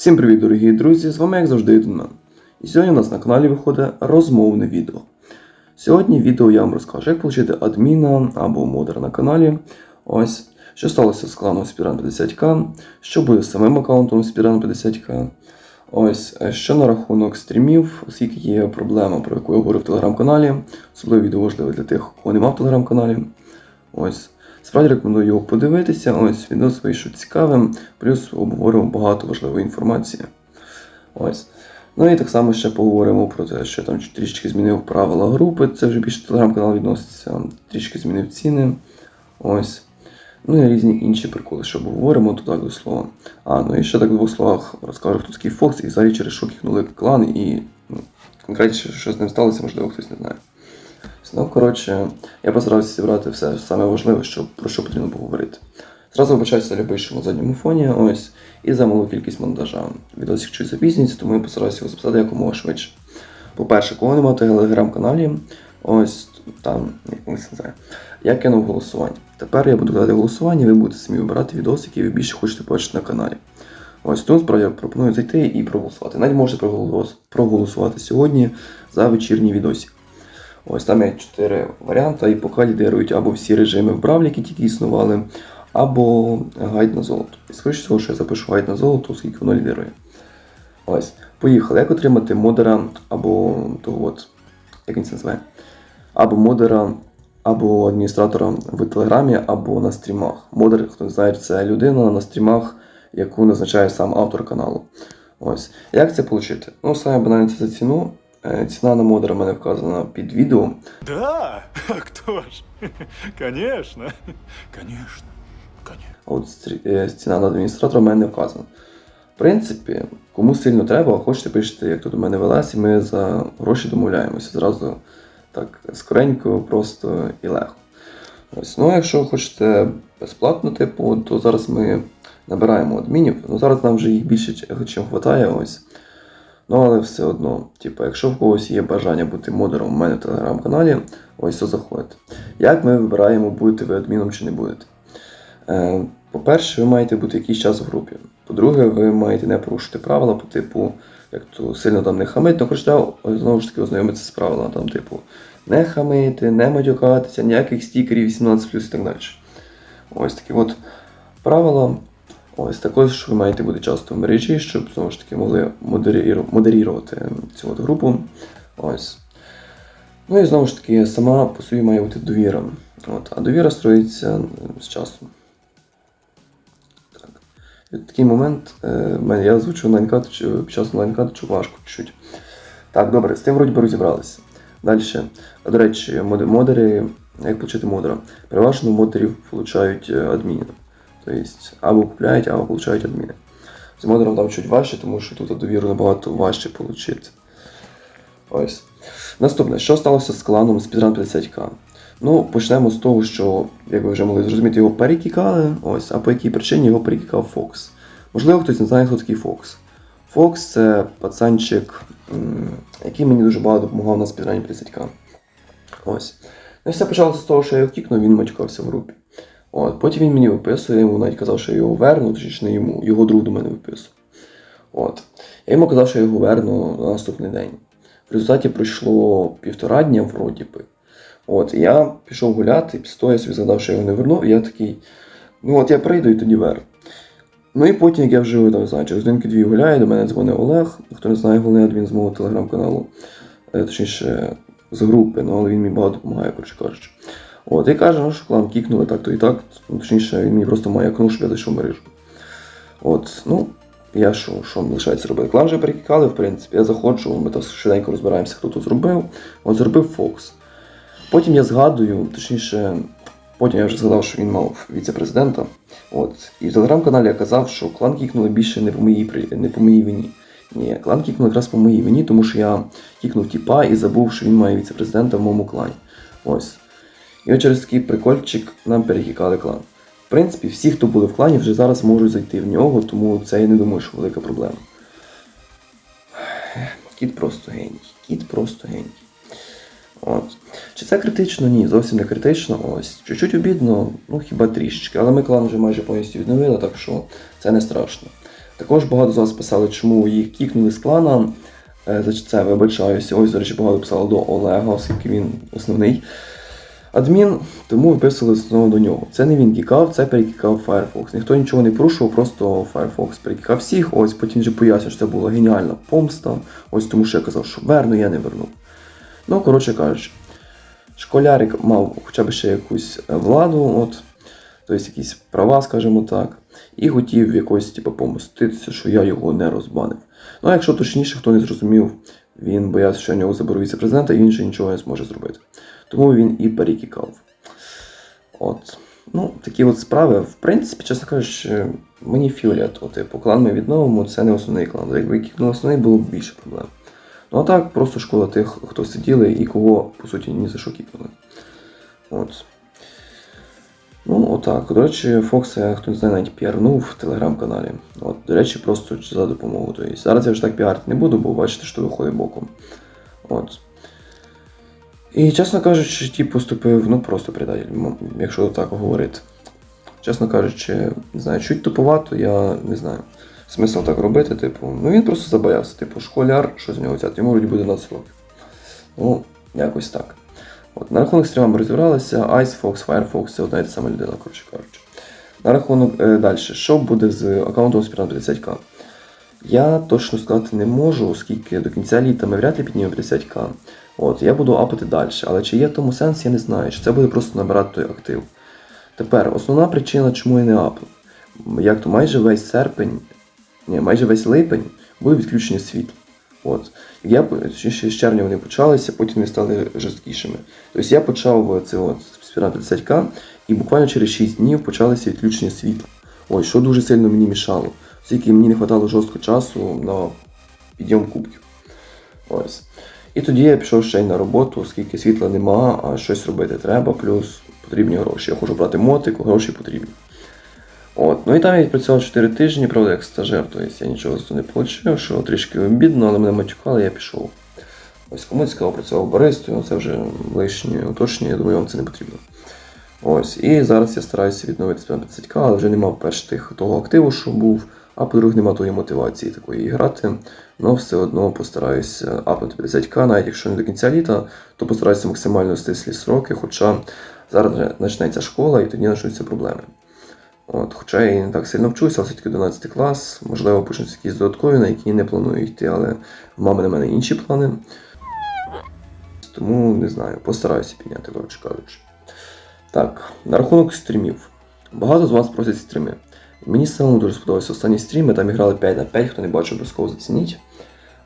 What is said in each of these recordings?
Всім привіт, дорогі друзі! З вами, як завжди, Дунан. І сьогодні у нас на каналі виходить розмовне відео. Сьогодні відео я вам розкажу, як отримати адміна або модера на каналі. Ось, що сталося з кланом Speedrun 50к, що буде з самим аккаунтом Speedrun 50к. Ось, е, що на рахунок стрімів, оскільки є проблема, про яку я говорив в телеграм-каналі. Особливо відео важливе для тих, кого нема в телеграм-каналі. Ось. Справді рекомендую його подивитися. Ось відос вийшов цікавим, плюс обговоримо багато важливої інформації. Ось. Ну і так само ще поговоримо про те, що там трішки змінив правила групи. Це вже більше телеграм-канал відноситься, трішки змінив ціни. Ось. Ну і різні інші приколи, що обговоримо, то так до слова. А, ну і ще так в двох словах розкажу, хто такий Фокс, і взагалі через що кихнули клан, і ну, конкретніше, що з ним сталося, можливо, хтось не знає. Ну, коротше, я постарався зібрати все саме важливе, що, про що потрібно поговорити. Зразу вибачаюся за любий на задньому фоні, ось, і за малу кількість монтажа. Відосик чуть запізнюється, тому я постараюся його записати якомога швидше. По-перше, кого немає в телеграм-каналі, ось там, як не знаю, я кинув голосування. Тепер я буду дати голосування, ви будете самі вибирати відос, який ви більше хочете побачити на каналі. Ось справді я пропоную зайти і проголосувати. Навіть можете проголос- проголосувати сьогодні за вечірній відосик. Ось там є чотири варіанти, і поки лідирують або всі режими в Бравлі, які тільки існували, або гайд на золото. І скоріше всього, що я запишу гайд на золото, оскільки воно лідирує. Ось, поїхали. Як отримати модера або того от, як він це називає? Або модера, або адміністратора в Телеграмі, або на стрімах. Модер, хто не знає, це людина на стрімах, яку назначає сам автор каналу. Ось. Як це отримати? Ну, саме банально це за ціну. Е, Ціна на модера в мене вказана під відео. Да, а кто ж? Конечно, конечно, конечно. А от е, ціна на адміністратора в мене не вказана. В принципі, кому сильно треба, хочете пишете, як тут у мене велес, і ми за гроші домовляємося. Зразу так скоренько, просто і легко. Ось, ну, якщо хочете безплатно, типу, то зараз ми набираємо адмінів. Ну, зараз нам вже їх більше, чим вистачає. Ну, але все одно, типу, якщо в когось є бажання бути модером у мене в телеграм-каналі, ось то заходите. Як ми вибираємо, будете ви адміном чи не будете? Е, По-перше, ви маєте бути якийсь час в групі. По-друге, ви маєте не порушити правила по типу, як то сильно там не хамити, ну хочете знову ж таки ознайомитися з правилами, там, типу, не хамити, не матюкатися, ніяких стікерів 18 і так далі. Ось такі от правила. Ось також ви маєте бути часто в мережі, щоб знову ж таки могли модерірувати цю групу. Ось. Ну і знову ж таки, сама по собі має бути довіра. От, а довіра строїться е, з часом. Так. І такий момент, е, я звучу на анкату, під час онлайн-кату, важко чуть. Так, добре, з тим вроді би розібралися. Далі. До речі, модери, як почати модера? Переважно модерів получають е, Тобто або купляють, або получають адміни. З модером там чуть важче, тому що тут довіру набагато важче отримати. Ось. Наступне, що сталося з кланом Speedrun 50к? Ну, почнемо з того, що, як ви вже могли зрозуміти, його перекікали, ось, а по якій причині його перекікав Фокс. Можливо, хтось не знає, хто такий Фокс. Фокс це пацанчик, який мені дуже багато допомагав на Speedrun 50к. Ось. Ну, і все почалося з того, що я його втікнув, він матюкався в групі. От, потім він мені виписує, йому навіть казав, що я його верну, точніше не йому, його друг до мене виписував. От. Я йому казав, що я його верну на наступний день. В результаті пройшло півтора дня вроді би. От, я пішов гуляти, після того я собі згадав, що я його не вернув, і я такий, ну от я прийду і тоді верну. Ну і потім, як я вже там, знаю, через годинки-дві гуляю, до мене дзвонив Олег, хто не знає, головний адмін з мого телеграм-каналу, е, точніше, з групи, ну але він мені багато допомагає, коротше кажучи. От, і каже, ну, що клан кікнули так-то і так. Точніше, він мені просто маякнув, щоб я зайшов мережу. От, ну, я що, що лишається робити? Клан вже перекікали, в принципі, я заходжу, ми так швиденько розбираємося, хто тут зробив. От зробив Фокс. Потім я згадую, точніше, потім я вже згадав, що він мав віце-президента. От. І в телеграм-каналі я казав, що клан кікнули більше не по моїй, не по моїй вині. Ні, клан кікнув якраз по моїй вині, тому що я кікнув тіпа і забув, що він має віце-президента в моєму клані. Ось. І от через такий прикольчик нам перекікали клан. В принципі, всі, хто були в клані, вже зараз можуть зайти в нього, тому це я не думаю, що велика проблема. Кіт просто геній. Кіт просто геній. От. Чи це критично? Ні, зовсім не критично. Ось. Чуть-чуть обідно, ну хіба трішечки. Але ми клан вже майже повністю відновили, так що це не страшно. Також багато з вас писали, чому їх кікнули з клана. Е, За це вибачаюся. Ось, до речі, багато писало до Олега, оскільки він основний адмін, тому виписували знову до нього. Це не він кікав, це перекікав Firefox. Ніхто нічого не порушував, просто Firefox перекікав всіх. Ось потім вже пояснює, що це була геніальна помста. Ось тому що я казав, що верну, я не верну. Ну, коротше кажучи, школярик мав хоча б ще якусь е, владу, от, тобто якісь права, скажімо так, і хотів якось типу, помститися, що я його не розбанив. Ну, а якщо точніше, хто не зрозумів, він боявся, що у нього заберуть віце-президента, і він ще нічого не зможе зробити. Тому він і перекікав. От. Ну, такі от справи. В принципі, чесно кажучи, мені фіолетово. Типу, клан ми відновимо, це не основний клан. Якби кікнув основний, було б більше проблем. Ну а так, просто школа тих, хто сиділи і кого, по суті, ні за що кікнули. От. Ну, отак. До речі, Фокса, хто не знає, навіть піарнув в телеграм-каналі. От, до речі, просто за допомогою. Тобто, зараз я вже так піарити не буду, бо бачите, що виходить боком. От. І, чесно кажучи, ті поступив, ну просто предатель, якщо так говорити. Чесно кажучи, не знаю, чуть туповато, я не знаю. Смисл так робити, типу, ну він просто забоявся, типу, школяр, що з нього взяти, йому вроді буде 12 років. Ну, якось так. От, на рахунок стрімами розібралися, Ice Fox, Firefox це одна і та сама людина, коротше кажучи. На рахунок е, далі, що буде з аккаунтом Спіран 50к? Я точно сказати не можу, оскільки до кінця літа ми вряд ли піднімемо 50к. От, я буду апати далі, але чи є тому сенс, я не знаю. Чи це буде просто набирати той актив. Тепер, основна причина, чому я не апну. Як то майже весь серпень, ні, майже весь липень були відключення світла. От. Я, ще з червня вони почалися, потім вони стали жорсткішими. Тобто я почав це от спірна 50к, і буквально через 6 днів почалися відключення світла. Ой, що дуже сильно мені мішало. Оскільки мені не вистачало жорстко часу на підйом кубків. Ось. І тоді я пішов ще й на роботу, оскільки світла нема, а щось робити треба, плюс потрібні гроші. Я хочу брати мотик, гроші потрібні. От. Ну і там я відпрацював 4 тижні, правда, як стажер, тобто я нічого з не отримав, що трішки обідно, але мене матюкали, я пішов. Ось кому цікаво працював баристою, ну це вже лишнє уточнення, я думаю, вам це не потрібно. Ось, і зараз я стараюся відновити себе 50к, але вже нема перш тих того активу, що був, а по-друге, нема тої мотивації такої грати. але все одно постараюся апнути 50к, навіть якщо не до кінця літа, то постараюся максимально стислі сроки, хоча зараз почнеться школа і тоді почнуться проблеми. От, хоча я і не так сильно вчуся, але все-таки 11 клас, можливо, почнуться якісь додаткові, на які не планую йти, але мами на мене інші плани. Тому не знаю, постараюся підняти, коротше кажучи. Так, на рахунок стрімів. Багато з вас просять стріми. Мені самому дуже сподобалися останні стріми, там грали 5 на 5, хто не бачив, обов'язково зацініть.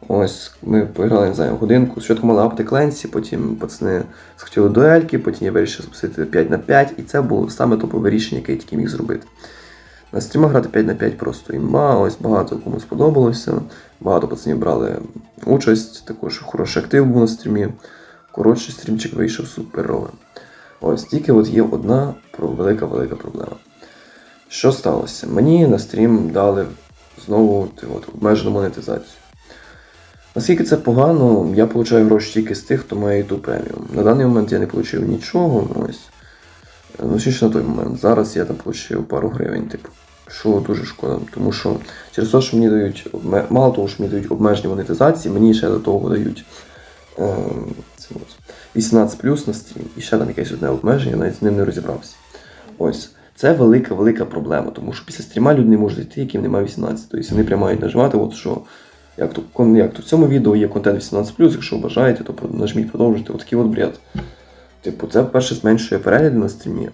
Ось ми поіграли, не знаю, годинку. Спочатку мали апти Кленсі, потім пацани схотіли дуельки, потім я вирішив запустити 5 на 5, і це було саме топове рішення, яке я тільки міг зробити. На стрімах грати 5 на 5 просто імба, ось багато кому сподобалося. Багато пацанів брали участь, також хороший актив був на стрімі. Коротше, стрімчик вийшов суперовим. Ось тільки от є одна велика-велика проблема. Що сталося? Мені на стрім дали знову от, обмежену монетизацію. Наскільки це погано, я отримую гроші тільки з тих, хто має YouTube преміум. На даний момент я не отримав нічого, ось. Ну, ще на той момент. Зараз я там отримав пару гривень, типу. Що дуже шкода, тому що через те, що мені дають мало того, що мені дають обмежені монетизації, мені ще до того дають е, 18 плюс на стрім, і ще там якесь одне обмеження, я навіть з ним не розібрався. Ось. Це велика, велика проблема, тому що після стріма люди не можуть йти, яким немає 18. Тобто вони прямо мають нажимати, от що як то, як то в цьому відео є контент 18, якщо бажаєте, то нажміть продовжити. Отакий от бред. Типу, це перше зменшує перегляди на стрімі.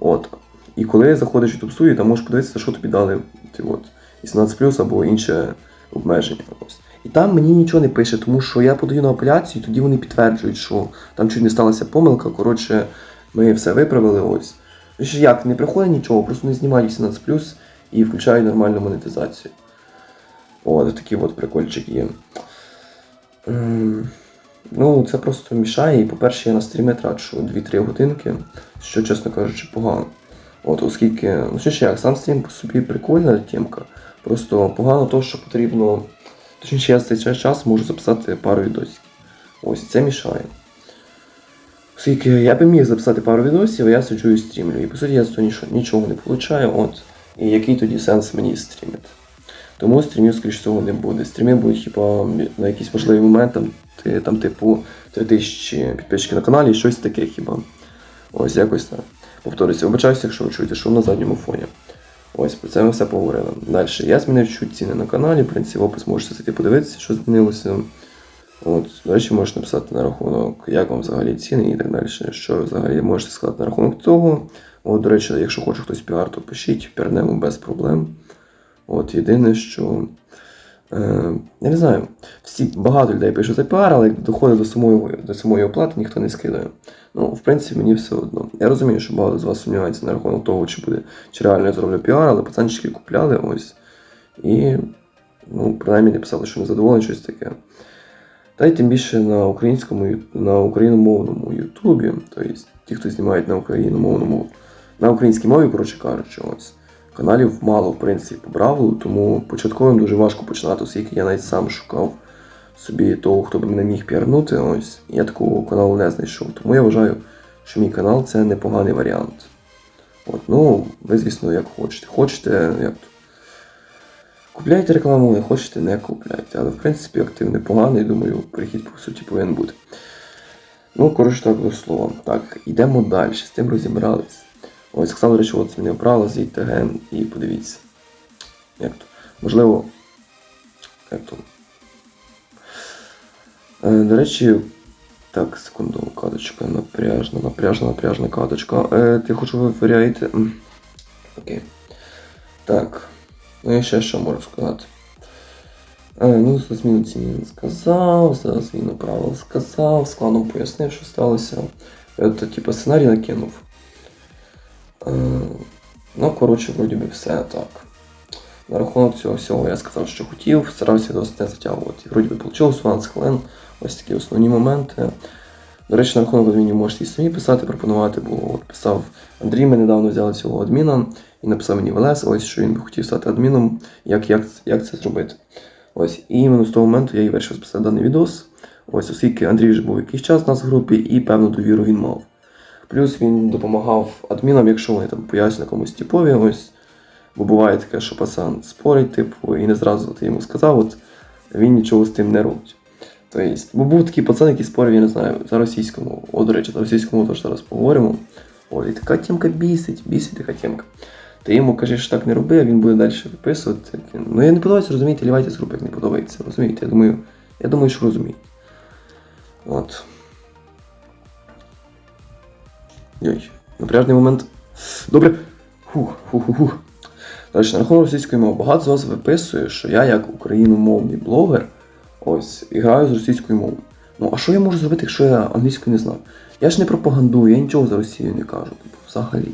От. І коли заходиш в YouTube там можеш подивитися, що тобі дали ти, от, 18 або інше обмеження. Ось. І там мені нічого не пише, тому що я подаю на апеляцію, і тоді вони підтверджують, що там чуть не сталася помилка. Коротше, ми все виправили. Ось. Як, не приходить нічого, просто не знімають 18 і включають нормальну монетизацію. От, такий от прикольчик є. Ну, це просто мішає. І, по-перше, я на стрімі трачу 2-3 годинки, що, чесно кажучи, погано. От, оскільки, ну що ж як, сам стрім по собі прикольна тємка. Просто погано то, що потрібно. Точніше, я цей час можу записати пару відосів. Ось, це мішає. Оскільки я би міг записати пару відосів, я сиджу і стрімлю. І по суті я з того нічого, не получаю. От. І який тоді сенс мені стрімити? Тому стрімів, скоріш всього, не буде. Стріми будуть хіба на якийсь важливий момент, там, там типу 3000 підписчиків на каналі, і щось таке хіба. Ось якось так. Повторюся, вибачаюся, якщо ви чуєте шум на задньому фоні. Ось, про це ми все поговорили. Далі. Я змінив чуть ціни на каналі, в принципі, опис можете зайти подивитися, що змінилося. От, до речі, можете написати на рахунок, як вам взагалі ціни і так далі. Що ви взагалі можете сказати на рахунок цього. От, до речі, якщо хоче хтось піар, то пишіть, піарнемо без проблем. От, єдине, що. Е, я не знаю, всі багато людей пишуть за піар, але доходить до самої, до самої оплати, ніхто не скидає. Ну, в принципі, мені все одно. Я розумію, що багато з вас сумнівається на рахунок того, чи буде, чи реально я зроблю піар, але пацанчики купляли ось. І, ну, принаймні написали, що не задоволені, щось таке. Та й тим більше на українському, на україномовному Ютубі, тобто ті, хто знімають на україномовному, на українській мові, коротше кажучи, ось. Каналів мало, в принципі, по бравлу, тому початковим дуже важко починати, оскільки я навіть сам шукав собі того, хто б мене міг піарнути. Ось. Я такого каналу не знайшов. Тому я вважаю, що мій канал це непоганий варіант. От, ну, ви, звісно, як хочете. Хочете, як то. Купляйте рекламу, не хочете, не купляйте. Але в принципі актив непоганий, думаю, перехід по суті повинен бути. Ну, коротше так до слова. Так, йдемо далі. З тим розібрались. Ось Оксана, от змінив правила, зійдьте ген і подивіться. Як то? Можливо. Як то? Е, до речі, так, секунду, каточка напряжна, напряжна, напряжна каточка. Е, ти хочу вивіряєте. Окей. Так. Ну і ще що можу сказати. Е, ну, за зміну ціни не сказав, за зміну правил сказав, з кланом пояснив, що сталося. Е, То, типу, сценарій накинув. Е, ну, коротше, вроді би все так. На рахунок цього всього я сказав, що хотів, старався досить не затягувати. Вроді би вийшло 12 хвилин, ось такі основні моменти. До речі, на рахунок адмінів можете і самі писати, пропонувати, бо от писав Андрій, ми недавно взяли цього адміна і написав мені Велес, ось що він би хотів стати адміном, як, як, як це зробити. Ось, і іменно з того моменту я і вирішив записати даний відос. Ось, оскільки Андрій вже був якийсь час у нас в групі і певну довіру він мав. Плюс він допомагав адмінам, якщо вони там пояснюють комусь типові, ось. Бо буває таке, що пацан спорить, типу, і не зразу ти йому сказав, от він нічого з тим не робить. Тобто, бо був такий пацан, який спорив, я не знаю, за російську мову. О, до речі, за російську мову теж зараз поговоримо. О, і така тємка бісить, бісить така тємка. Ти йому кажеш, що так не роби, а він буде далі виписувати. Ну я не подобається, розумієте, лівайте з як не подобається. Розумієте? Я думаю, я думаю, що розумієте. От. Йой, напряжний момент. Добре. Фух, фух, фух, фух. Далі, на рахунок російської мови. Багато з вас виписує, що я як україномовний блогер ось граю з російською мовою. Ну, а що я можу зробити, якщо я англійською не знаю? Я ж не пропагандую, я нічого за Росію не кажу, типу, взагалі.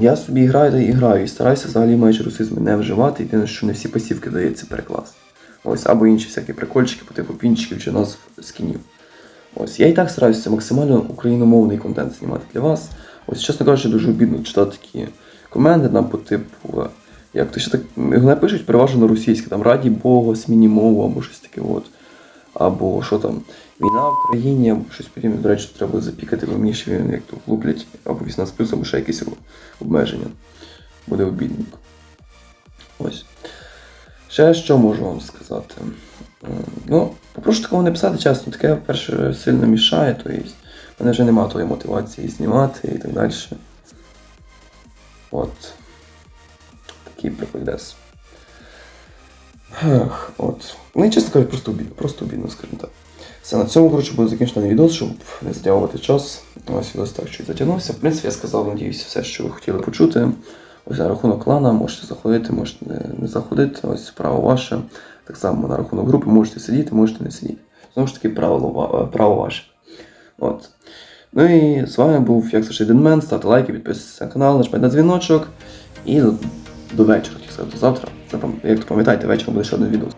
Я собі граю та і граю, і стараюся взагалі майже русизми не вживати, єдине, що не всі пасівки дається перекласти. Ось, або інші всякі прикольчики, по типу пінчиків чи назв скінів. Ось, я і так стараюся максимально україномовний контент знімати для вас. Ось, чесно кажучи, дуже обідно читати такі коменти там по типу, як то ще так вони пишуть переважно російське, там раді Бога, зміні мову або щось таке. от. Або що там, війна в країні, або щось подібне, до речі, треба запікати, бо мені ще як то влуплять, або 18 плюс, або ще якісь обмеження. Буде обідненько. Ось. Ще що можу вам сказати? Ну, попрошу такого не писати чесно, таке, перше, сильно мішає, то в мене вже немає тої мотивації знімати і так далі. От. Прикольдес. От. Ну чесно кажучи, просто обідно, просто обідно, скажімо так. Все, на цьому, коротше, буде закінчений відос, щоб не затягувати час. Ось відос так чуть затягнувся. В принципі, я сказав, надіюся, все, що ви хотіли почути. Ось на рахунок клана, можете заходити, можете не, заходити, ось право ваше. Так само на рахунок групи можете сидіти, можете не сидіти. Знову ж таки, правило, право ваше. От. Ну і з вами був, як завжди, Денмен. Ставте лайки, підписуйтесь на канал, нажміть на дзвіночок. І до, вечора, так сказати, до завтра. Це Як то пам'ятаєте, вечором буде ще один відео.